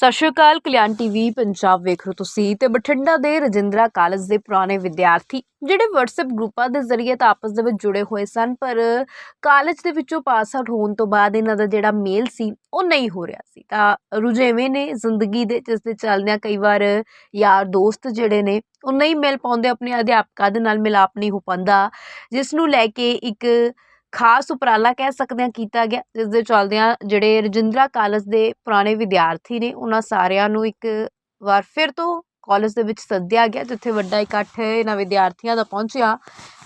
ਸਤਿ ਸ਼੍ਰੀ ਅਕਾਲ, ਕਲਿਆਣ ਟੀਵੀ, ਪੰਜਾਬ ਵੇਖ ਰਹੇ ਹੋ ਤੁਸੀਂ ਤੇ ਬਠਿੰਡਾ ਦੇ ਰਜਿੰਦਰਾ ਕਾਲਜ ਦੇ ਪੁਰਾਣੇ ਵਿਦਿਆਰਥੀ, ਜਿਹੜੇ WhatsApp ਗਰੁੱਪਾਂ ਦੇ ਜ਼ਰੀਏ ਤਾਂ ਆਪਸ ਦੇ ਵਿੱਚ ਜੁੜੇ ਹੋਏ ਸਨ, ਪਰ ਕਾਲਜ ਦੇ ਵਿੱਚੋਂ ਪਾਸ ਆਊਟ ਹੋਣ ਤੋਂ ਬਾਅਦ ਇਹਨਾਂ ਦਾ ਜਿਹੜਾ ਮੇਲ ਸੀ, ਉਹ ਨਹੀਂ ਹੋ ਰਿਹਾ ਸੀ। ਤਾਂ ਰੁਝੇਵੇਂ ਨੇ ਜ਼ਿੰਦਗੀ ਦੇ, ਜਿਸ ਦੇ ਚੱਲਦਿਆਂ ਕਈ ਵਾਰ ਯਾਰ ਦੋਸਤ ਜਿਹੜੇ ਨੇ, ਉਹ ਨਹੀਂ ਮਿਲ ਪਾਉਂਦੇ, ਆਪਣੇ ਅਧਿਆਪਕਾਂ ਦੇ ਨਾਲ ਮਿਲਾਪ ਨਹੀਂ ਹੋ ਪਾਉਂਦਾ, ਜਿਸ ਨੂੰ ਲੈ ਕੇ ਇੱਕ ਖਾਸ ਉਪਰਾਲਾ ਕਹਿ ਸਕਦੇ ਹਾਂ ਕੀਤਾ ਗਿਆ, ਜਿਸ ਦੇ ਚੱਲਦਿਆਂ ਜਿਹੜੇ ਰਜਿੰਦਰਾ ਕਾਲਜ ਦੇ ਪੁਰਾਣੇ ਵਿਦਿਆਰਥੀ ਨੇ, ਉਹਨਾਂ ਸਾਰਿਆਂ ਨੂੰ ਇੱਕ ਵਾਰ ਫਿਰ ਤੋਂ ਕਾਲਜ ਦੇ ਵਿੱਚ ਸੱਦਿਆ ਗਿਆ, ਜਿੱਥੇ ਵੱਡਾ ਇਕੱਠ ਇਹਨਾਂ ਵਿਦਿਆਰਥੀਆਂ ਦਾ ਪਹੁੰਚਿਆ।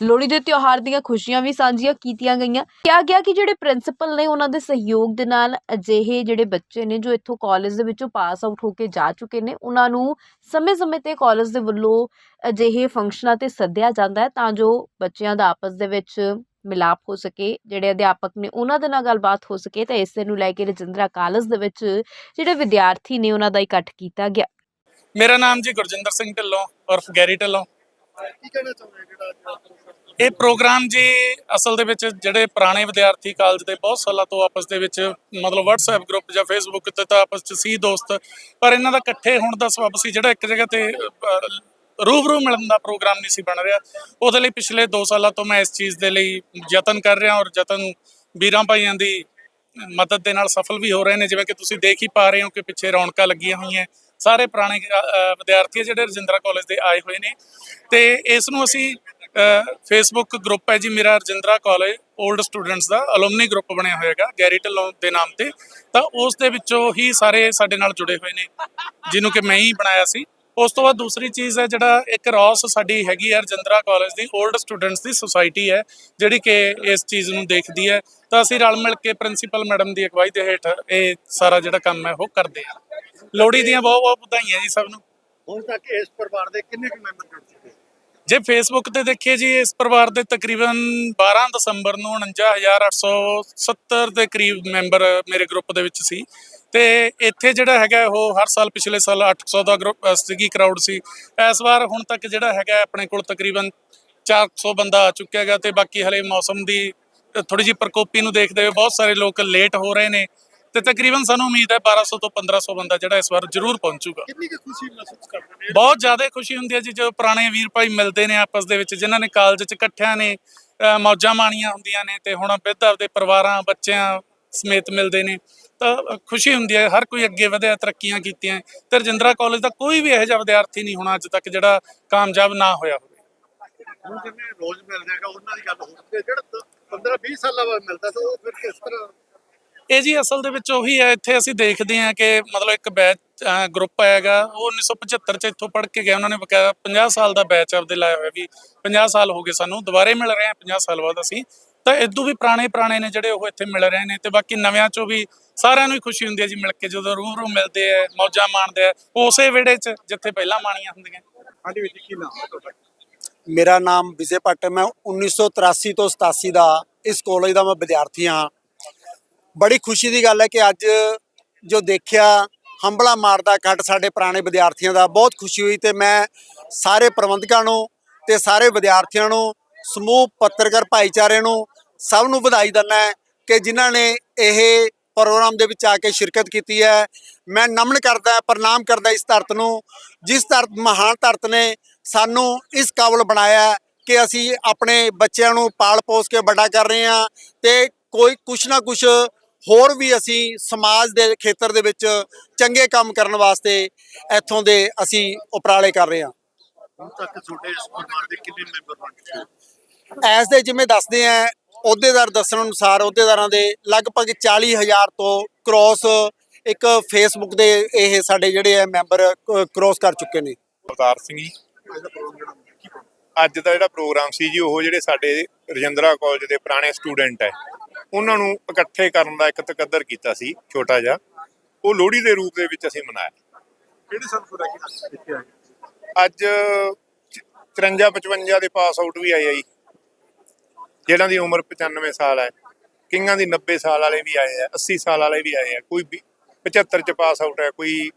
ਲੋਹੜੀ ਦੇ ਤਿਉਹਾਰ ਦੀਆਂ ਖੁਸ਼ੀਆਂ ਵੀ ਸਾਂਝੀਆਂ ਕੀਤੀਆਂ ਗਈਆਂ। ਕਿਹਾ ਗਿਆ ਕਿ ਜਿਹੜੇ ਪ੍ਰਿੰਸੀਪਲ ਨੇ, ਉਹਨਾਂ ਦੇ ਸਹਿਯੋਗ ਦੇ ਨਾਲ ਅਜਿਹੇ ਜਿਹੜੇ ਬੱਚੇ ਨੇ, ਜੋ ਇੱਥੋਂ ਕਾਲਜ ਦੇ ਵਿੱਚੋਂ ਪਾਸ ਆਊਟ ਹੋ ਕੇ ਜਾ ਚੁੱਕੇ ਨੇ, ਉਹਨਾਂ ਨੂੰ ਸਮੇਂ-ਸਮੇਂ ਤੇ ਕਾਲਜ ਦੇ ਵੱਲੋਂ ਅਜਿਹੇ ਫੰਕਸ਼ਨਾਂ ਤੇ ਸੱਦਿਆ ਜਾਂਦਾ ਹੈ, ਤਾਂ ਜੋ ਬੱਚਿਆਂ ਦਾ ਆਪਸ ਦੇ ਵਿੱਚ ਮਿਲਾਪ ਹੋ ਸਕੇ ਜਿਹੜੇ ਅਧਿਆਪਕ ਨੇ ਉਹਨਾਂ ਦੇ ਨਾਲ ਗੱਲਬਾਤ ਹੋ ਸਕੇ ਤੇ ਇਸੇ ਨੂੰ ਲੈ ਕੇ ਰਜਿੰਦਰਾ ਕਾਲਜ ਦੇ ਵਿੱਚ ਜਿਹੜੇ ਵਿਦਿਆਰਥੀ ਨੇ ਉਹਨਾਂ ਦਾ ਇਕੱਠ ਕੀਤਾ ਗਿਆ ਮੇਰਾ ਨਾਮ ਜੀ ਗੁਰਜਿੰਦਰ ਸਿੰਘ ਢਿੱਲੋਂ ਉਰਫ ਗੈਰੀ ਢਿੱਲੋਂ ਕੀ ਕਹਿਣਾ ਚਾਹੁੰਦੇ ਜਿਹੜਾ ਅੱਜ ਦਾ ਪ੍ਰੋਗਰਾਮ? ਇਹ ਪ੍ਰੋਗਰਾਮ ਜੀ ਅਸਲ ਦੇ ਵਿੱਚ ਜਿਹੜੇ ਪੁਰਾਣੇ ਵਿਦਿਆਰਥੀ ਕਾਲਜ ਦੇ ਬਹੁਤ ਸਾਲਾਂ ਤੋਂ ਆਪਸ ਦੇ ਵਿੱਚ ਮਤਲਬ WhatsApp ਗਰੁੱਪ ਜਾਂ Facebook ਤੇ ਤਾਂ ਆਪਸ ਚ ਸੀ ਦੋਸਤ ਪਰ ਇਹਨਾਂ ਦਾ ਇਕੱਠੇ ਹੋਣ ਦਾ ਸਬਬ ਸੀ ਜਿਹੜਾ ਇੱਕ ਜਗ੍ਹਾ ਤੇ ਰੂਬਰੂ ਮਿਲਣ ਦਾ ਪ੍ਰੋਗਰਾਮ ਨਹੀਂ ਸੀ ਬਣ ਰਿਹਾ। ਉਹਦੇ ਲਈ ਪਿਛਲੇ 2 ਸਾਲਾਂ ਤੋਂ ਮੈਂ ਇਸ ਚੀਜ਼ ਦੇ ਲਈ ਯਤਨ ਕਰ ਰਿਹਾ ਔਰ ਯਤਨ ਵੀਰਾਂ ਭਾਈਆਂ ਦੀ ਮਦਦ ਦੇ ਨਾਲ ਸਫਲ ਵੀ ਹੋ ਰਹੇ ਨੇ। ਜਿਵੇਂ ਕਿ ਤੁਸੀਂ ਦੇਖ ਹੀ ਪਾ ਰਹੇ ਹੋ ਕਿ ਪਿੱਛੇ ਰੌਣਕਾਂ ਲੱਗੀਆਂ ਹੋਈਆਂ। ਸਾਰੇ ਪੁਰਾਣੇ ਵਿਦਿਆਰਥੀ ਆ ਜਿਹੜੇ ਰਜਿੰਦਰਾ ਕਾਲਜ ਦੇ ਆਏ ਹੋਏ ਨੇ। ਤੇ ਇਸ ਨੂੰ ਅਸੀਂ ਫੇਸਬੁੱਕ ਗਰੁੱਪ ਹੈ ਜੀ ਮੇਰਾ ਰਜਿੰਦਰਾ ਕਾਲਜ 올ਡ ਸਟੂਡੈਂਟਸ ਦਾ ਅਲੂਮਨੀ ਗਰੁੱਪ ਬਣਿਆ ਹੋਏਗਾ ਗੈਰੀ ਢਿੱਲੋਂ ਦੇ ਨਾਮ ਤੇ। ਤਾਂ ਉਸ ਦੇ ਵਿੱਚੋਂ ਹੀ ਸਾਰੇ ਸਾਡੇ ਨਾਲ ਜੁੜੇ ਹੋਏ ਨੇ, ਜਿਹਨੂੰ ਕਿ ਮੈਂ ਹੀ ਬਣਾਇਆ ਸੀ। ਉਸ ਤੋਂ ਬਾਅਦ ਦੂਸਰੀ ਚੀਜ਼ ਹੈ ਜਿਹੜਾ ਇੱਕ ਰੌਸ ਸਾਡੀ ਹੈਗੀ ਹੈ ਰਜਿੰਦਰਾ ਕਾਲਜ ਦੀ 올ਡ ਸਟੂਡੈਂਟਸ ਦੀ ਸੁਸਾਇਟੀ ਹੈ ਜਿਹੜੀ ਕਿ ਇਸ ਚੀਜ਼ ਨੂੰ ਦੇਖਦੀ ਹੈ। ਤਾਂ ਅਸੀਂ ਰਲ ਮਿਲ ਕੇ ਪ੍ਰਿੰਸੀਪਲ ਮੈਡਮ ਦੀ ਅਗਵਾਈ ਦੇ ਹੇਠ ਇਹ ਸਾਰਾ ਜਿਹੜਾ ਕੰਮ ਹੈ ਉਹ ਕਰਦੇ ਹਾਂ। ਲੋਹੜੀ ਦੀਆਂ ਬਹੁਤ ਬਹੁਤ ਵਧਾਈਆਂ ਜੀ ਸਭ ਨੂੰ। ਹੁਣ ਤੱਕ ਇਸ ਪਰਿਵਾਰ ਦੇ ਕਿੰਨੇ ਕੁ ਮੈਂਬਰ ਜੁੜ ਚੁੱਕੇ ਜੇ ਫੇਸਬੁੱਕ ਤੇ ਦੇਖੀਏ ਜੀ ਇਸ ਪਰਿਵਾਰ ਦੇ ਤਕਰੀਬਨ 12 ਦਸੰਬਰ ਨੂੰ 49870 ਦੇ ਕਰੀਬ ਮੈਂਬਰ ਮੇਰੇ ਗਰੁੱਪ ਦੇ ਵਿੱਚ ਸੀ। ਤੇ ਇੱਥੇ ਜਿਹੜਾ ਹੈਗਾ ਉਹ ਹਰ ਸਾਲ ਪਿਛਲੇ ਸਾਲ 800 ਦਾ ਸੀਗੀ ਕਰਾਊਡ ਸੀ। ਇਸ ਵਾਰ ਹੁਣ ਤੱਕ ਜਿਹੜਾ ਹੈਗਾ ਆਪਣੇ ਕੋਲ ਤਕਰੀਬਨ 400 ਬੰਦਾ ਆ ਚੁੱਕਿਆ ਹੈਗਾ ਤੇ ਬਾਕੀ ਹਲੇ ਮੌਸਮ ਦੀ ਥੋੜੀ ਜਿਹੀ ਪ੍ਰਕੋਪੀ ਨੂੰ ਦੇਖਦੇ ਹੋਏ ਬਹੁਤ ਸਾਰੇ ਲੋਕ ਲੇਟ ਹੋ ਰਹੇ ਨੇ ਤੇ ਤਕਰੀਬਨ ਸਾਨੂੰ ਉਮੀਦ ਹੈ 1200 ਤੋਂ 1500 ਬੰਦਾ ਜਿਹੜਾ ਇਸ ਵਾਰ ਜ਼ਰੂਰ ਪਹੁੰਚੂਗਾ। ਕਿੰਨੀ ਕੁ ਖੁਸ਼ੀ ਮਹਿਸੂਸ ਕਰਦੇ ਨੇ? ਬਹੁਤ ਜ਼ਿਆਦਾ ਖੁਸ਼ੀ ਹੁੰਦੀ ਹੈ ਜੀ ਜਦੋਂ ਪੁਰਾਣੇ ਵੀਰ ਭਾਈ ਮਿਲਦੇ ਨੇ ਆਪਸ ਦੇ ਵਿੱਚ ਜਿਨ੍ਹਾਂ ਨੇ ਕਾਲਜ 'ਚ ਇਕੱਠਿਆਂ ਨੇ ਮੌਜਾਂ ਮਾਣੀਆਂ ਹੁੰਦੀਆਂ ਨੇ ਤੇ ਹੁਣ ਵਿਦ ਆਪਦੇ ਪਰਿਵਾਰਾਂ ਬੱਚਿਆਂ ਸਮੇਤ ਮਿਲਦੇ ਨੇ। ਤਾਂ ਖੁਸ਼ੀ ਹੁੰਦੀ ਹੈ ਹਰ ਕੋਈ ਅੱਗੇ ਵਧਿਆ ਤਰੱਕੀਆਂ ਕੀਤੀਆਂ। ਤੇ ਰਜਿੰਦਰਾ ਕਾਲਜ ਦਾ ਕੋਈ ਵੀ ਇਹੋ ਜਿਹਾ ਵਿਦਿਆਰਥੀ ਨਹੀਂ ਹੋਣਾ ਅੱਜ ਤੱਕ ਜਿਹੜਾ ਕਾਮਯਾਬ ਨਾ ਹੋਇਆ ਹੋਵੇ। ਹੁਣ ਜਿਵੇਂ ਰੋਜ਼ ਮਿਲ ਜਾਏਗਾ ਉਹਨਾਂ ਦੀ ਗੱਲ ਹੋ। ਜਿਹੜਾ 15 20 ਸਾਲਾਂ ਬਾਅਦ ਮਿਲਦਾ ਉਹ ਫਿਰ ਕਿਸ ਤਰ੍ਹਾਂ? ਇਹ ਜੀ ਅਸਲ ਦੇ ਵਿੱਚ ਉਹੀ ਹੈ ਇੱਥੇ ਅਸੀਂ ਦੇਖਦੇ ਹਾਂ ਕਿ ਮਤਲਬ ਇੱਕ ਬੈਚ ਗਰੁੱਪ ਆਏਗਾ ਉਹ 1975 ਚ ਇੱਥੋਂ ਪੜ੍ਹ ਕੇ ਗਿਆ। ਉਹਨਾਂ ਨੇ ਬਕਾਇਦਾ 50 ਸਾਲ ਦਾ ਬੈਚ ਆਪਦੇ ਲਾਇਆ ਹੋਇਆ ਵੀ 50 ਸਾਲ ਹੋ ਗਏ ਸਾਨੂੰ ਦੁਬਾਰੇ ਮਿਲ ਰਹੇ ਹਾਂ 50 ਸਾਲ ਬਾਅਦ ਅਸੀਂ ਤਾਂ ਇਦੋਂ ਵੀ ਪੁਰਾਣੇ ਪੁਰਾਣੇ ਨੇ ਜਿਹੜੇ ਉਹ ਇੱਥੇ ਮਿਲ ਰਹੇ ਨੇ ਤੇ ਬਾਕੀ ਨਵਿਆਂ ਚੋਂ ਵੀ ਸਾਰਿਆਂ ਨੂੰ ਹੀ ਖੁਸ਼ੀ ਹੁੰਦੀ ਹੈ ਜੀ ਮਿਲ ਕੇ ਜਦੋਂ ਰੂਹ ਰੂ ਮਿਲਦੇ ਆ ਮੌਜਾਂ ਮਾਣਦੇ ਆ ਉਸੇ ਵਿਹੜੇ 'ਚ ਜਿੱਥੇ ਪਹਿਲਾਂ ਮਾਣੀਆਂ ਹੁੰਦੀਆਂ। ਹਾਂਜੀ ਵਿੱਚ ਕੀ ਨਾਮ ਹੈ ਤੁਹਾਡਾ? ਮੇਰਾ ਨਾਮ ਵਿਜੇ ਭੱਟ ਹੈ, ਮੈਂ 1983 ਤੋਂ 87 ਦਾ ਇਸ ਕਾਲਜ ਦਾ ਮੈਂ ਵਿਦਿਆਰਥੀ ਹਾਂ। ਬੜੀ ਖੁਸ਼ੀ ਦੀ ਗੱਲ ਹੈ ਕਿ ਅੱਜ ਜੋ ਦੇਖਿਆ ਹੰਬਲਾ ਮਾਰਦਾ ਕੱਟ ਸਾਡੇ ਪੁਰਾਣੇ ਵਿਦਿਆਰਥੀਆਂ ਦਾ, ਬਹੁਤ ਖੁਸ਼ੀ ਹੋਈ ਤੇ ਮੈਂ ਸਾਰੇ ਪ੍ਰਬੰਧਕਾਂ ਨੂੰ ਤੇ ਸਾਰੇ ਵਿਦਿਆਰਥੀਆਂ ਨੂੰ, ਸਮੂਹ ਪੱਤਰਕਾਰ ਭਾਈਚਾਰੇ ਨੂੰ ਸਭ ਨੂੰ ਵਧਾਈ ਦਿੰਦਾ ਕਿ ਜਿਨ੍ਹਾਂ ਨੇ ਇਹ ਪ੍ਰੋਗਰਾਮ ਦੇ ਵਿੱਚ ਆ ਕੇ ਸ਼ਿਰਕਤ ਕੀਤੀ ਹੈ ਮੈਂ ਨਮਨ ਕਰਦਾ ਪ੍ਰਣਾਮ ਕਰਦਾ ਇਸ ਧਰਤ ਨੂੰ ਜਿਸ ਧਰਤ ਮਹਾਨ ਧਰਤ ਨੇ ਸਾਨੂੰ ਇਸ ਕਾਬਲ ਬਣਾਇਆ ਕਿ ਅਸੀਂ ਆਪਣੇ ਬੱਚਿਆਂ ਨੂੰ ਪਾਲ ਪੋਸ ਕੇ ਵੱਡਾ ਕਰ ਰਹੇ ਹਾਂ ਤੇ ਕੋਈ ਕੁਛ ਨਾ ਕੁਛ ਹੋਰ ਵੀ ਅਸੀਂ ਸਮਾਜ ਦੇ ਖੇਤਰ ਦੇ ਵਿੱਚ ਚੰਗੇ ਕੰਮ ਕਰਨ ਵਾਸਤੇ ਇੱਥੋਂ ਦੇ ਅਸੀਂ ਉਪਰਾਲੇ ਕਰ ਰਹੇ ਹਾਂ ਹੁਣ ਤੱਕ ਤੁਹਾਡੇ ਇਸ ਪਰਿਵਾਰ ਦੇ ਕਿੰਨੇ ਮੈਂਬਰ ਬਣ ਚੁੱਕੇ? ਐਸ ਦੇ ਜਿਵੇਂ ਦੱਸਦੇ ਆ ਅਹੁਦੇਦਾਰ ਦੱਸਣ ਅਨੁਸਾਰ ਅਹੁਦੇਦਾਰਾਂ ਦੇ ਲਗਭਗ 40000 ਤੋਂ ਕ੍ਰੋਸ ਇੱਕ ਫੇਸਬੁੱਕ ਦੇ ਇਹ ਸਾਡੇ ਜਿਹੜੇ ਆ ਮੈਂਬਰ ਕ੍ਰੋਸ ਕਰ ਚੁੱਕੇ ਨੇ। ਅਵਤਾਰ ਸਿੰਘ ਜੀ। ਅੱਜ ਦਾ ਜਿਹੜਾ ਪ੍ਰੋਗਰਾਮ ਸੀ ਜੀ ਉਹ ਜਿਹੜੇ ਸਾਡੇ ਰਜਿੰਦਰਾ ਕਾਲਜ ਦੇ ਪੁਰਾਣੇ ਸਟੂਡੈਂਟ ਹੈ ਉਹਨਾਂ ਨੂੰ ਇਕੱਠੇ ਕਰਨ ਦਾ ਇੱਕ ਤਕੱਦਰ ਕੀਤਾ ਸੀ ਛੋਟਾ ਜਿਹਾ। ਉਹ ਲੋਹੜੀ ਦੇ ਰੂਪ ਦੇ ਵਿੱਚ ਅਸੀਂ ਮਨਾਇਆ। ਕਿਹੜੇ ਸਾਲ ਪੂਰਾ ਕੀਤਾ ਅੱਜ? 53 55 ਦੇ ਪਾਸ ਆਊਟ ਵੀ ਆਏ ਆ ਜੀ। ਜਿਹਨਾਂ ਦੀ ਉਮਰ 95 ਸਾਲ ਹੈ, ਕਿੰਗਾਂ ਦੀ 90 ਸਾਲ ਵਾਲੇ ਵੀ ਆਏ ਆ 80 ਸਾਲ ਵਾਲੇ ਵੀ ਆਏ ਆ, ਕੋਈ 75 ਚ ਪਾਸ ਆਊਟ ਹੈ, ਕੋਈ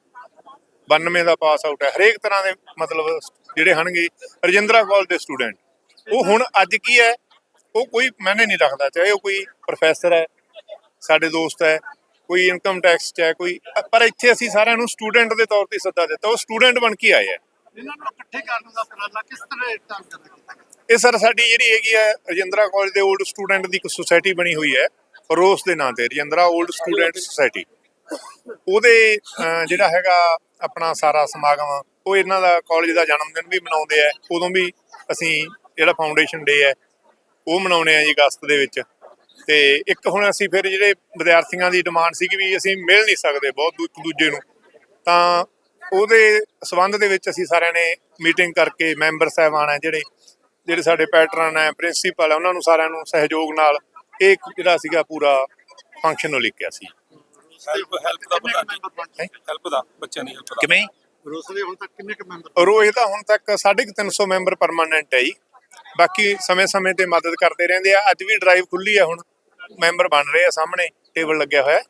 92 ਦਾ ਪਾਸ ਆਊਟ ਹੈ, ਹਰੇਕ ਤਰ੍ਹਾਂ ਦੇ ਮਤਲਬ ਜਿਹੜੇ ਹਨਗੇ ਰਜਿੰਦਰਾ ਕਾਲਜ ਦੇ ਸਟੂਡੈਂਟ ਉਹ ਹੁਣ ਅੱਜ ਕੀ ਹੈ, ਉਹ ਕੋਈ ਮੈਨੇ ਨਹੀਂ ਰੱਖਦਾ, ਚਾਹੇ ਉਹ ਕੋਈ ਪ੍ਰੋਫੈਸਰ ਹੈ, ਸਾਡੇ ਦੋਸਤ ਹੈ, ਕੋਈ ਇਨਕਮ ਟੈਕਸ 'ਚ ਹੈ, ਕੋਈ, ਪਰ ਇੱਥੇ ਅਸੀਂ ਸਾਰਿਆਂ ਨੂੰ ਸਟੂਡੈਂਟ ਦੇ ਤੌਰ ਤੇ ਸੱਦਾ ਦਿੱਤਾ, ਉਹ ਸਟੂਡੈਂਟ ਬਣ ਕੇ ਆਏ ਆ। ਇਹਨਾਂ ਨੂੰ ਇਕੱਠੇ ਕਰਨ ਦਾ ਉਪਰਾਲਾ ਕਿਸ ਤਰ੍ਹਾਂ ਇਹ ਕੰਮ ਕੀਤਾ ਇਹ ਸਰ ਸਾਡੀ ਜਿਹੜੀ ਹੈਗੀ ਹੈ ਰਜਿੰਦਰਾ ਕਾਲਜ ਦੇ 올ਡ ਸਟੂਡੈਂਟ ਦੀ ਇੱਕ ਸੁਸਾਇਟੀ ਬਣੀ ਹੋਈ ਹੈ, ਰੋਸ ਦੇ ਨਾਂ ਤੇ, ਰਜਿੰਦਰਾ 올ਡ ਸਟੂਡੈਂਟ ਸੁਸਾਇਟੀ ਉਹਦੇ ਜਿਹੜਾ ਹੈਗਾ ਆਪਣਾ ਸਾਰਾ ਸਮਾਗਮ, ਉਹ ਇਹਨਾਂ ਦਾ ਕਾਲਜ ਦਾ ਜਨਮ ਦਿਨ ਵੀ ਮਨਾਉਂਦੇ ਆ। ਉਦੋਂ ਵੀ ਅਸੀਂ ਜਿਹੜਾ ਫਾਊਂਡੇਸ਼ਨ ਡੇ ਹੈ, ਉਹ ਮਨਾਉਣੇ ਆ ਜੀ ਅਗਸਤ ਦੇ ਵਿੱਚ। ਤੇ ਇੱਕ ਹੁਣ ਅਸੀਂ ਫਿਰ ਜਿਹੜੇ ਵਿਦਿਆਰਥੀਆਂ ਦੀ ਡਿਮਾਂਡ ਸੀ ਕਿ ਵੀ ਅਸੀਂ ਮਿਲ ਨਹੀਂ ਸਕਦੇ ਬਹੁਤ ਦੂ- ਇੱਕ ਦੂਜੇ ਨੂੰ, ਤਾਂ ਉਹਦੇ ਸਬੰਧ ਦੇ ਵਿੱਚ ਅਸੀਂ ਸਾਰਿਆਂ ਨੇ ਮੀਟਿੰਗ ਕਰਕੇ ਮੈਂਬਰ ਸਾਹਿਬਾਨ ਹੈ ਜਿਹੜੇ ਜਿਹੜੇ ਸਾਡੇ ਪੈਟਰਨ ਹੈ ਪ੍ਰਿੰਸੀਪਲ ਹੈ ਉਹਨਾਂ ਨੂੰ ਸਾਰਿਆਂ ਨੂੰ ਸਹਿਯੋਗ ਨਾਲ ਇਹ ਜਿਹੜਾ ਸੀਗਾ ਪੂਰਾ ਫੰਕਸ਼ਨ ਨੂੰ ਲਿਖਿਆ ਸੀ। ਹੈਲਪ ਹੈਲਪ ਦਾ ਚੁੱਕੇ? ਹੈਲਪ ਦਾ ਬੱਚਿਆਂ ਦੀ ਦਾ। ਕਿਵੇਂ? ਰੋਸ ਦੇ ਹੁਣ ਤੱਕ ਕਿੰਨੇ ਕੁ ਮੈਂਬਰ ਰੋਜ਼ ਦਾ ਹੁਣ ਤੱਕ 350 ਮੈਂਬਰ ਪਰਮਾਨੈਂਟ ਹੈ ਜੀ। ਬਾਕੀ ਸਮੇਂ-ਸਮੇਂ ਤੇ ਮਦਦ ਕਰਦੇ ਰਹਿੰਦੇ ਆ। ਅੱਜ ਵੀ ਡਰਾਈਵ ਖੁੱਲੀ ਹੈ ਹੁਣ। ਮੈਂਬਰ ਬਣ ਰਹੇ ਆ ਸਾਹਮਣੇ ਟੇਬਲ ਲੱਗਿਆ ਹੋਇਆ।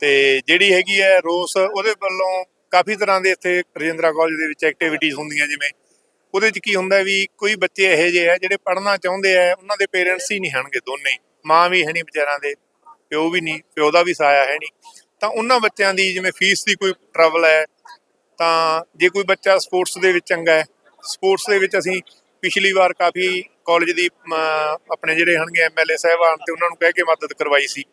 ਤੇ ਜਿਹੜੀ ਹੈਗੀ ਹੈ ਰੋਸ ਉਹਦੇ ਵੱਲੋਂ ਕਾਫੀ ਤਰ੍ਹਾਂ ਦੇ ਇੱਥੇ ਰਜਿੰਦਰਾ ਕਾਲਜ ਦੇ ਵਿੱਚ ਐਕਟੀਵਿਟੀਜ਼ ਹੁੰਦੀਆਂ ਜਿਵੇਂ ਉਹਦੇ 'ਚ ਕੀ ਹੁੰਦਾ ਵੀ ਕੋਈ ਬੱਚੇ ਇਹੋ ਜਿਹੇ ਆ ਜਿਹੜੇ ਪੜ੍ਹਨਾ ਚਾਹੁੰਦੇ ਆ, ਉਹਨਾਂ ਦੇ ਪੇਰੈਂਟਸ ਹੀ ਨਹੀਂ ਹਨਗੇ ਦੋਨੇ ਹੀ। ਮਾਂ ਵੀ ਹੈ ਨਹੀਂ ਵਿਚਾਰਾਂ ਦੇ, ਪਿਓ ਵੀ ਨਹੀਂ, ਪਿਓ ਦਾ ਵੀ ਸਾਇਆ ਹੈ ਨਹੀਂ। ਤਾਂ ਉਹਨਾਂ ਬੱਚਿਆਂ ਦੀ ਜਿਵੇਂ ਫੀਸ ਦੀ ਕੋਈ ਟਰਬਲ ਹੈ, ਤਾਂ ਜੇ ਕੋਈ ਬੱਚਾ ਸਪੋਰਟਸ ਦੇ ਵਿੱਚ ਚੰਗਾ ਹੈ ਸਪੋਰਟਸ ਦੇ ਵਿੱਚ ਅਸੀਂ ਪਿਛਲੀ ਵਾਰ ਕਾਫੀ ਕਾਲਜ ਦੀ ਆਪਣੇ ਜਿਹੜੇ ਹਨਗੇ ਐਮਐਲਏ ਸਾਹਿਬਾਨ ਤੇ ਉਹਨਾਂ ਨੂੰ ਕਹਿ ਕੇ ਮਦਦ ਕਰਵਾਈ ਸੀ।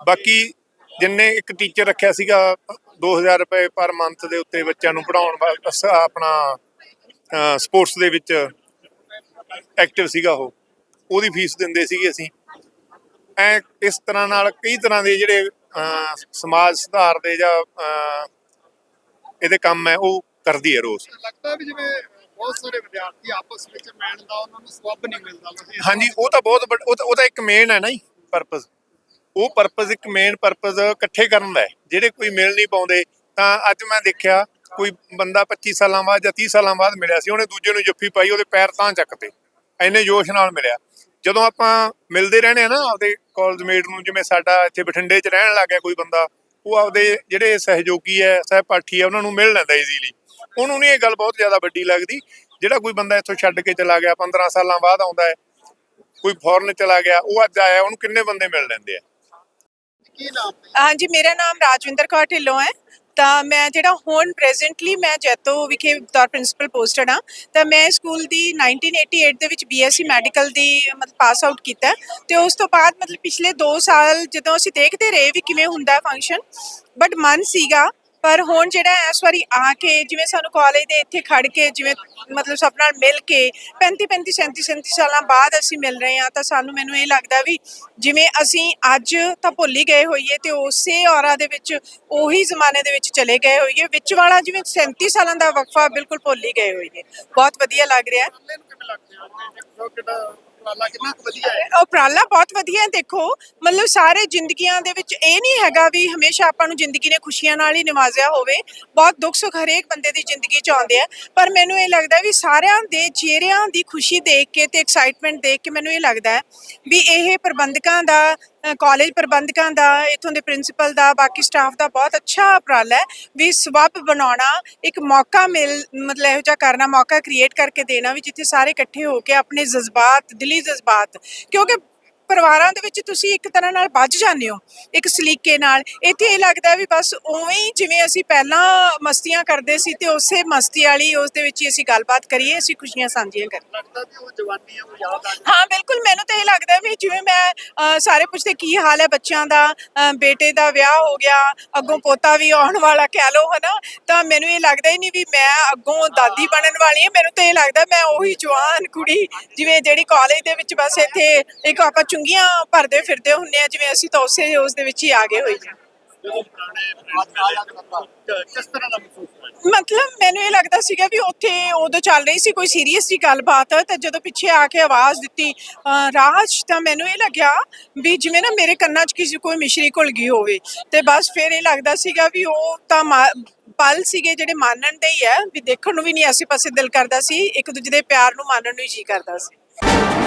ਬਾਕੀ ਜਿੰਨੇ ਇੱਕ ਟੀਚਰ ਰੱਖਿਆ ਸੀਗਾ 2000 ਰੁਪਏ ਪਰ ਮੰਥ ਦੇ ਉੱਤੇ ਬੱਚਿਆਂ ਨੂੰ ਪੜਾਉਣ ਵਾਸਤੇ ਆਪਣਾ ਸਪੋਰਟਸ ਦੇ ਵਿੱਚ ਐਕਟਿਵ ਸੀਗਾ ਉਹ। ਉਹਦੀ ਫੀਸ ਦਿੰਦੇ ਸੀਗੇ ਅਸੀਂ। ਐ ਇਸ ਤਰ੍ਹਾਂ ਨਾਲ ਕਈ ਤਰ੍ਹਾਂ ਦੇ ਜਿਹੜੇ ਸਮਾਜ ਸੁਧਾਰ ਦੇ ਜਾਂ ਇਹਦੇ ਕੰਮ ਹੈ ਉਹ ਕਰਦੀ ਹੈ ਰੋਜ਼। ਲੱਗਦਾ ਵੀ ਜਿਵੇਂ ਬਹੁਤ ਸਾਰੇ ਵਿਦਿਆਰਥੀ ਆਪਸ ਵਿੱਚ ਮਿਲਣ ਦਾ ਉਹਨਾਂ ਨੂੰ ਸਬਬ ਨਹੀਂ ਮਿਲਦਾ। ਹਾਂਜੀ ਉਹ ਤਾਂ ਬਹੁਤ ਉਹ ਤਾਂ ਇੱਕ ਮੇਨ ਹੈ ਨਾ ਜੀ ਪਰਪਸ ਉਹ ਪਰਪਸ ਇੱਕ ਮੇਨ ਪਰਪਸ ਇਕੱਠੇ ਕਰਨ ਦਾ ਹੈ। ਜਿਹੜੇ ਕੋਈ ਮਿਲ ਨਹੀਂ ਪਾਉਂਦੇ ਤਾਂ ਅੱਜ ਮੈਂ ਦੇਖਿਆ ਕੋਈ ਬੰਦਾ 25 ਸਾਲਾਂ ਬਾਅਦ ਜਾਂ 30 ਸਾਲਾਂ ਬਾਅਦ ਮਿਲਿਆ ਸੀ, ਉਹਨੇ ਦੂਜੇ ਨੂੰ ਜੱਫੀ ਪਾਈ, ਉਹਦੇ ਪੈਰ ਤਾਂ ਚੱਕਤੇ। ਐਨੇ ਜੋਸ਼ ਨਾਲ ਮਿਲਿਆ। ਜਦੋਂ ਆਪਾਂ ਮਿਲਦੇ ਰਹਿੰਦੇ ਆ ਨਾ, ਆਪਦੇ ਕਾਲਜ ਨੂੰ, ਜਿਵੇਂ ਸਾਡਾ ਇੱਥੇ ਬਠਿੰਡੇ 'ਚ ਰਹਿਣ ਲੱਗ ਗਿਆ ਕੋਈ ਬੰਦਾ, ਉਹ ਆਪਦੇ ਜਿਹੜੇ ਸਹਿਯੋਗੀ ਹੈ, ਸਹਿਪਾਠੀ ਹੈ, ਉਹਨਾਂ ਨੂੰ ਮਿਲ ਲੈਂਦਾ ਈਜ਼ੀਲੀ ਉਹਨੂੰ ਨਹੀਂ ਇਹ ਗੱਲ ਬਹੁਤ ਜ਼ਿਆਦਾ ਵੱਡੀ ਲੱਗਦੀ, ਜਿਹੜਾ ਕੋਈ ਬੰਦਾ ਇੱਥੋਂ ਛੱਡ ਕੇ ਚਲਾ ਗਿਆ 15 ਸਾਲਾਂ ਬਾਅਦ ਆਉਂਦਾ ਹੈ, ਕੋਈ ਫੋਰਨ ਚਲਾ ਗਿਆ, ਉਹ ਅੱਜ ਆਇਆ, ਉਹਨੂੰ ਕਿੰਨੇ ਬੰਦੇ ਮਿਲ ਲੈਂਦੇ ਆ? ਹਾਂਜੀ, ਮੇਰਾ ਨਾਮ ਰਾਜਵਿੰਦਰ ਕੌਰ ਢਿੱਲੋਂ ਹੈ। ਤਾਂ ਮੈਂ ਜਿਹੜਾ ਹੁਣ ਪ੍ਰੈਜ਼ੈਂਟਲੀ ਮੈਂ ਜੈਤੋ ਵਿਖੇ ਤੌਰ ਪ੍ਰਿੰਸੀਪਲ ਪੋਸਟਡ ਹਾਂ, ਤਾਂ ਮੈਂ ਸਕੂਲ ਦੀ 1988 ਦੇ ਵਿੱਚ ਬੀਐਸਸੀ ਮੈਡੀਕਲ ਦੀ ਮਤਲਬ ਪਾਸ ਆਊਟ ਕੀਤਾ ਹੈ ਤੇ ਉਸ ਤੋਂ ਬਾਅਦ ਮਤਲਬ ਪਿਛਲੇ 2 ਸਾਲ ਜਦੋਂ ਅਸੀਂ ਦੇਖਦੇ ਰਹੇ ਵੀ ਕਿਵੇਂ ਹੁੰਦਾ ਫੰਕਸ਼ਨ ਬਟ ਮਨ ਸੀਗਾ ਪਰ ਹੁਣ ਜਿਹੜਾ ਇਸ ਵਾਰੀ ਆ ਕੇ ਜਿਵੇਂ ਸਾਨੂੰ ਕਾਲਜ ਦੇ ਇੱਥੇ ਖੜ ਕੇ ਜਿਵੇਂ ਮਤਲਬ ਸਭ ਨਾਲ ਮਿਲ ਕੇ 35 35 37 37 ਸਾਲਾਂ ਬਾਅਦ ਅਸੀਂ ਮਿਲ ਰਹੇ ਹਾਂ, ਤਾਂ ਸਾਨੂੰ ਮੈਨੂੰ ਇਹ ਲੱਗਦਾ ਵੀ ਜਿਵੇਂ ਅਸੀਂ ਅੱਜ ਤਾਂ ਭੁੱਲ ਹੀ ਗਏ ਹੋਈਏ ਤੇ ਉਸੇ ਔਰਾ ਦੇ ਵਿੱਚ ਉਹੀ ਜ਼ਮਾਨੇ ਦੇ ਵਿੱਚ ਚਲੇ ਗਏ ਹੋਈਏ, ਵਿੱਚ ਵਾਲਾ ਜਿਵੇਂ 37 ਸਾਲਾਂ ਦਾ ਵਕਫਾ ਬਿਲਕੁਲ ਭੁੱਲ ਹੀ ਗਏ ਹੋਈਏ। ਬਹੁਤ ਵਧੀਆ ਲੱਗ ਰਿਹਾ। ਹੈ ਉਪਰਾਲਾ ਕਿੰਨਾ ਕੁ ਵਧੀਆ ਹੈ? ਉਪਰਾਲਾ ਬਹੁਤ ਵਧੀਆ ਹੈ, ਦੇਖੋ। ਮਤਲਬ ਸਾਰੇ ਜ਼ਿੰਦਗੀਆਂ ਦੇ ਵਿੱਚ ਇਹ ਨਹੀਂ ਹੈਗਾ ਵੀ ਹਮੇਸ਼ਾ ਆਪਾਂ ਨੂੰ ਜ਼ਿੰਦਗੀ ਨੇ ਖੁਸ਼ੀਆਂ ਨਾਲ ਹੀ ਨਿਵਾਜ਼ਿਆ ਹੋਵੇ। ਬਹੁਤ ਦੁੱਖ ਸੁੱਖ ਹਰੇਕ ਬੰਦੇ ਦੀ ਜ਼ਿੰਦਗੀ ਚ ਆਉਂਦੇ ਆ। ਪਰ ਮੈਨੂੰ ਇਹ ਲੱਗਦਾ ਵੀ ਸਾਰਿਆਂ ਦੇ ਚਿਹਰਿਆਂ ਦੀ ਖੁਸ਼ੀ ਦੇਖ ਕੇ ਤੇ ਐਕਸਾਈਟਮੈਂਟ ਦੇਖ ਕੇ ਮੈਨੂੰ ਇਹ ਲੱਗਦਾ ਹੈ ਵੀ ਇਹ ਪ੍ਰਬੰਧਕਾਂ ਦਾ ਕਾਲਜ ਪ੍ਰਬੰਧਕਾਂ ਦਾ, ਇਥੋਂ ਦੇ ਪ੍ਰਿੰਸੀਪਲ ਦਾ, ਬਾਕੀ ਸਟਾਫ ਦਾ ਬਹੁਤ ਅੱਛਾ ਉਪਰਾਲਾ ਹੈ ਵੀ ਸਬੱਬ ਬਣਾਉਣਾ, ਇੱਕ ਮੌਕਾ ਮਿਲ, ਮਤਲਬ ਇਹੋ ਜਿਹਾ ਕਰਨਾ, ਮੌਕਾ ਕ੍ਰੀਏਟ ਕਰਕੇ ਦੇਣਾ ਵੀ ਜਿੱਥੇ ਸਾਰੇ ਇਕੱਠੇ ਹੋ ਕੇ ਆਪਣੇ ਜਜ਼ਬਾਤ ਦਿਲੀ ਜਜ਼ਬਾਤ ਕਿਉਂਕਿ ਪਰਿਵਾਰਾਂ ਦੇ ਵਿੱਚ ਤੁਸੀਂ ਇੱਕ ਤਰ੍ਹਾਂ ਨਾਲ ਵੱਜ ਜਾਂਦੇ ਹੋ ਇੱਕ ਸਲੀਕੇ ਨਾਲ। ਇੱਥੇ ਇਹ ਲੱਗਦਾ ਵੀ ਬਸ ਉਵੇਂ ਹੀ ਜਿਵੇਂ ਅਸੀਂ ਪਹਿਲਾਂ ਮਸਤੀਆਂ ਕਰਦੇ ਸੀ ਤੇ ਉਸੇ ਮਸਤੀ ਵਾਲੀ ਉਸ ਦੇ ਵਿੱਚ ਹੀ ਅਸੀਂ ਗੱਲਬਾਤ ਕਰੀਏ ਅਸੀਂ ਖੁਸ਼ੀਆਂ ਸਾਂਝੀਆਂ ਕਰੀਏ। ਲੱਗਦਾ ਵੀ ਉਹ ਜਵਾਨੀ ਆ ਉਹ ਯਾਦ ਆ ਗਈ ਹਾਂ ਬਿਲਕੁਲ ਮੈਨੂੰ ਤਾਂ ਇਹ ਲੱਗਦਾ ਵੀ ਜਿਵੇਂ ਮੈਂ ਅ, ਸਾਰੇ ਪੁੱਛਦੇ ਕੀ ਹਾਲ ਹੈ ਬੱਚਿਆਂ ਦਾ ਅ, ਬੇਟੇ ਦਾ ਵਿਆਹ ਹੋ ਗਿਆ ਅੱਗੋਂ ਪੋਤਾ ਵੀ ਆਉਣ ਵਾਲਾ ਕਹਿ ਲਓ ਹਨਾ। ਤਾਂ ਮੈਨੂੰ ਇਹ ਲੱਗਦਾ ਹੀ ਨਹੀਂ ਵੀ ਮੈਂ ਅੱਗੋਂ ਦਾਦੀ ਬਣਨ ਵਾਲੀ ਹਾਂ। ਮੈਨੂੰ ਤਾਂ ਇਹ ਲੱਗਦਾ ਮੈਂ ਉਹੀ ਜਵਾਨ ਕੁੜੀ ਜਿਵੇਂ ਜਿਹੜੀ ਕਾਲਜ ਦੇ ਵਿੱਚ ਬਸ ਇੱਥੇ ਇੱਕ ਆਪਾਂ ਚੁੰਗੀਆਂ ਭਰਦੇ ਫਿਰਦੇ ਹੁੰਨੇ ਆ, ਜਿਵੇਂ ਅਸੀਂ ਤਾਂ ਉਸੇ ਉਸ ਦੇ ਵਿੱਚ ਹੀ ਆ ਗਏ ਹੋਏ। ਹਾਂ ਮਤਲਬ ਮੈਨੂੰ ਇਹ ਲੱਗਦਾ ਸੀਗਾ ਵੀ ਉੱਥੇ ਉਦੋਂ ਚੱਲ ਰਹੀ ਸੀ ਕੋਈ ਸੀਰੀਅਸ ਜੀ ਗੱਲਬਾਤ, ਤੇ ਜਦੋਂ ਪਿੱਛੇ ਆ ਕੇ ਆਵਾਜ਼ ਦਿੱਤੀ ਰਾਜ, ਤਾਂ ਮੈਨੂੰ ਇਹ ਲੱਗਿਆ ਵੀ ਜਿਵੇਂ ਨਾ ਮੇਰੇ ਕੰਨਾਂ 'ਚ ਕਿਸੇ ਕੋਈ ਮਿਸ਼ਰੀ ਘੁਲ ਗਈ ਹੋਵੇ। ਤੇ ਬਸ ਫਿਰ ਇਹ ਲੱਗਦਾ ਸੀਗਾ ਵੀ ਉਹ ਤਾਂ ਪਲ ਸੀਗੇ ਜਿਹੜੇ ਮਾਨਣ ਦੇ ਹੀ ਹੈ ਵੀ ਦੇਖਣ ਨੂੰ ਵੀ ਨਹੀਂ ਆਸੇ ਪਾਸੇ ਦਿਲ ਕਰਦਾ ਸੀ, ਇੱਕ ਦੂਜੇ ਦੇ ਪਿਆਰ ਨੂੰ ਮਾਨਣ ਨੂੰ ਹੀ ਜੀ ਕਰਦਾ ਸੀ।